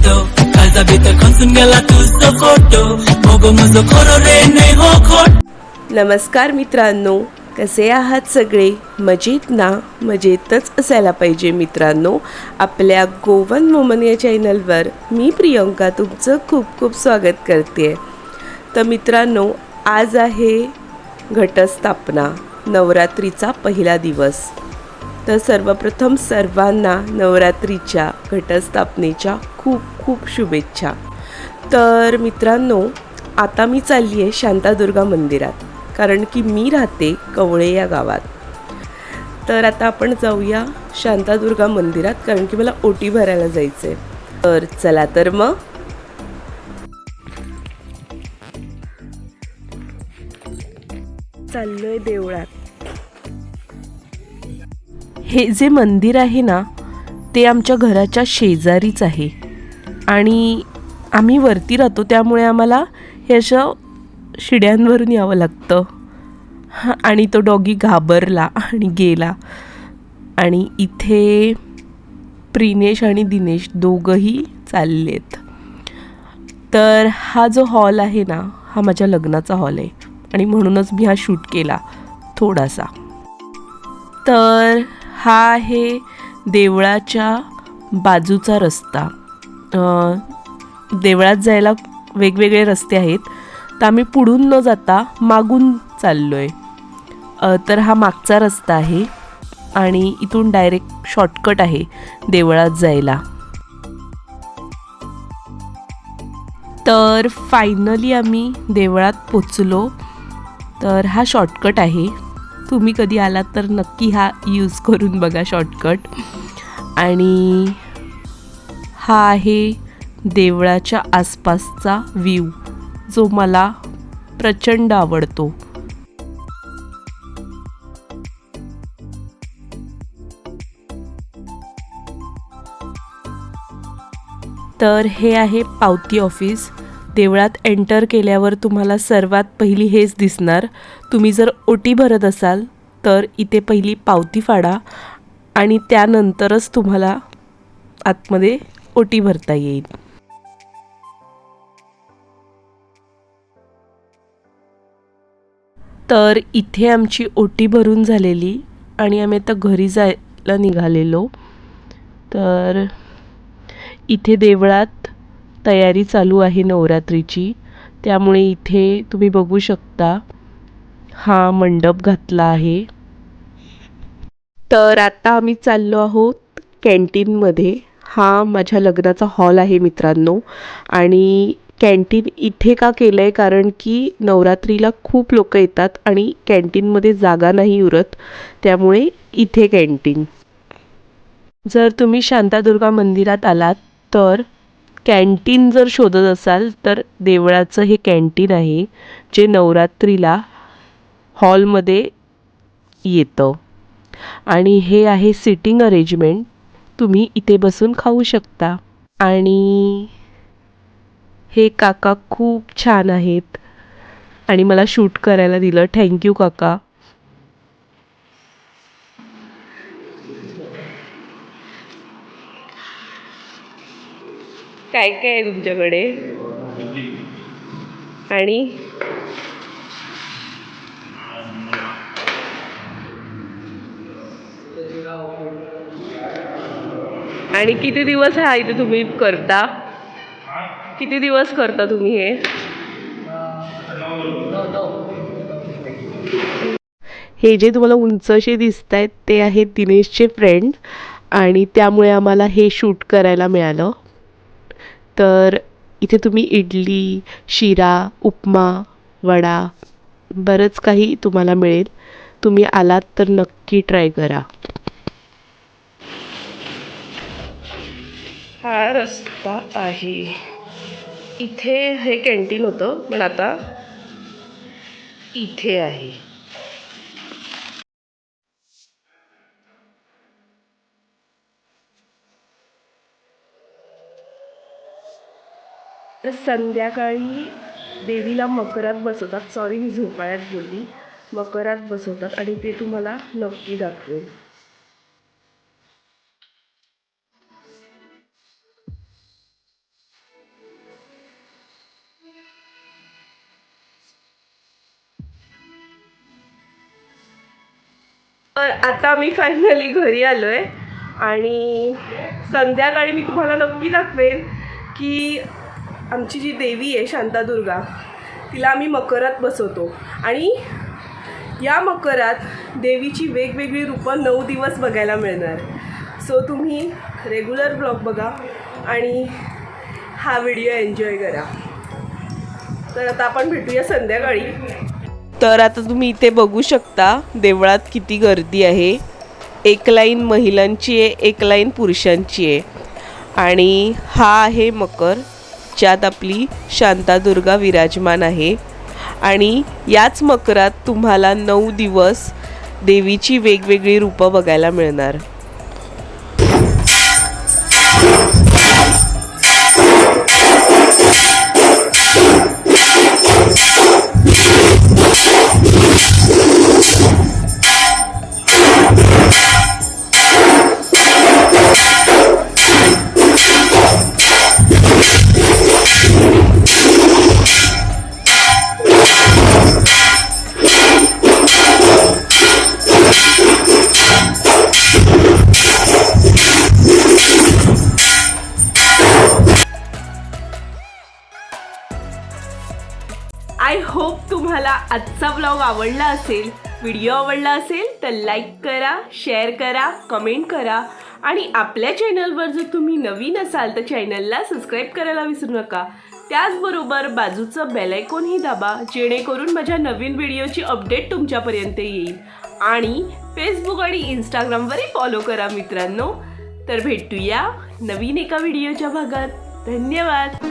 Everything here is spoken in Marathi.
फोटो कालचा भीत खचून गेला तुझं फोटो मोगो मुझो खोरो रे नाही हो खोट नमस्कार मित्रांनो कसे आहात सगळे? मजेत ना? मजेतच असायला पाहिजे मित्रांनो. आपल्या गोवन वुमन या चॅनलवर मी प्रियंका तुमचं खूप खूप स्वागत करते. तर मित्रांनो आज आहे घटस्थापना नवरात्रीचा पहिला दिवस. तर सर्वप्रथम सर्वांना नवरात्रीच्या घटस्थापनेच्या खूप खूप शुभेच्छा. तर मित्रांनो आता मी चालली आहे शांतादुर्गा मंदिरात कारण की मी राहते कवळे या गावात. तर आता आपण जाऊया शांतादुर्गा मंदिरात कारण की मला ओटी भरायला जायचं आहे तर चला तर मग. चाललोय देवळात. हे जे मंदिर आहे ना ते आमच्या घराच्या शेजारीच आहे. आणि आम्ही वरती राहतो त्यामुळे आम्हाला हे अशा शिड्यांवरून यावं लागतं. आणि तो डॉगी घाबरला आणि गेला. आणि इथे प्रिनेश आणि दिनेश दोघंही चाललेत. तर हा जो हॉल आहे ना हा माझ्या लग्नाचा हॉल आहे. आणि म्हणूनच मी हा शूट केला थोडासा. तर हा आहे देवळाच्या बाजूचा रस्ता. देवळात जायला वेगवेगळे रस्ते आहेत. तर आम्ही पुढून न जाता मागून चाललो आहे तर हा मागचा रस्ता आहे आणि इथून डायरेक्ट शॉर्टकट आहे देवळात जायला. तर फायनली आम्ही देवळात पोचलो. तर हा शॉर्टकट आहे. तुम्ही कधी आलात तर नक्की हा यूज करून बघा शॉर्टकट. आणि हा आहे देवळाच्या आसपासचा व्ह्यू जो मला प्रचंड आवडतो. तर हे आहे पावती ऑफिस देवळात एंटर केल्यावर तुम्हाला सर्वात पहिली हेच दिसणार. तुम्ही जर ओटी भरत असाल तर इथे पहिली पावती फाडा आणि त्यानंतरच तुम्हाला आतमध्ये ओटी भरता येईल. तर इथे आमची ओटी भरून झालेली आणि आम्ही आता घरी जायला निघालेलो. तर इथे देवळात तयारी चालू आहे नवरात्रीची. त्यामुळे इथे तुम्ही बघू शकता हा मंडप घातला आहे. तर आता आम्ही चाललो आहोत कॅन्टीनमध्ये. हा माझ्या लग्नाचा हॉल आहे मित्रांनो. आणि कॅन्टीन इथे का केलं आहे कारण की नवरात्रीला खूप लोक येतात आणि कॅन्टीनमध्ये जागा नाही उरत. त्यामुळे इथे कॅन्टीन. जर तुम्ही शांतादुर्गा मंदिरात आलात तर कॅन्टीन जर शोधत असाल तर देवळाचं हे कॅन्टीन आहे जे नवरात्रीला हॉलमध्ये येतं. आणि हे आहे सिटिंग अरेंजमेंट. तुम्ही इथे बसून खाऊ शकता. आणि हे काका खूप छान आहेत. आणि मला शूट करायला दिलं. थँक्यू काका. काय काय आहे तुमच्याकडे? आणि? आणि किती दिवस हा इथे तुम्ही करता? किती दिवस करता तुम्ही हे? हे जे तुम्हाला उंच असे दिसत आहेत ते आहेत दिनेशचे फ्रेंड आणि त्यामुळे आम्हाला हे शूट करायला मिळालं. तर इथे तुम्ही इडली शिरा उपमा वडा बरंच काही तुम्हाला मिळेल. तुम्ही आलात तर नक्की ट्राय करा. हा रस्ता आहे. इथे हे कॅन्टीन होतं पण आता इथे आहे. तर संध्याकाळी देवीला मकरात बसवतात. सॉरी मी झोपाळ्यात बोलली मकरात बसवतात आणि ते तुम्हाला नक्की दाखवेल. तर आता मी फायनली घरी आलो आहे आणि संध्याकाळी मी तुम्हाला नक्की दाखवेन की आमची जी देवी आहे शांतादुर्गा तिला आम्ही मकरात बसवतो. आणि या मकरात देवीची वेगवेगळी रूपं नऊ दिवस बघायला मिळणार. सो तुम्ही रेग्युलर ब्लॉग बघा आणि हा व्हिडिओ एन्जॉय करा. तर आता आपण भेटूया संध्याकाळी. तर आता तुम्ही इथे बघू शकता देवळात किती गर्दी आहे. एक लाईन महिलांची आहे एक लाईन पुरुषांची आहे. आणि हा आहे मकर ज्यात आपली शांतादुर्गा विराजमान आहे. आणि याच मकरात तुम्हाला नऊ दिवस देवीची वेगवेगळी रूपं बघायला मिळणार. आजचा ब्लॉग आवडला असेल व्हिडिओ आवडला असेल तर लाईक करा शेअर करा कमेंट करा. आणि आपल्या चॅनलवर जर तुम्ही नवीन असाल तर चॅनलला सबस्क्राईब करायला विसरू नका. त्याचबरोबर बाजूचं बेलायकॉनही दाबा जेणेकरून माझ्या नवीन व्हिडिओची अपडेट तुमच्यापर्यंत येईल. आणि फेसबुक आणि इंस्टाग्रामवरही फॉलो करा मित्रांनो. तर भेटूया नवीन एका व्हिडिओच्या भागात. धन्यवाद!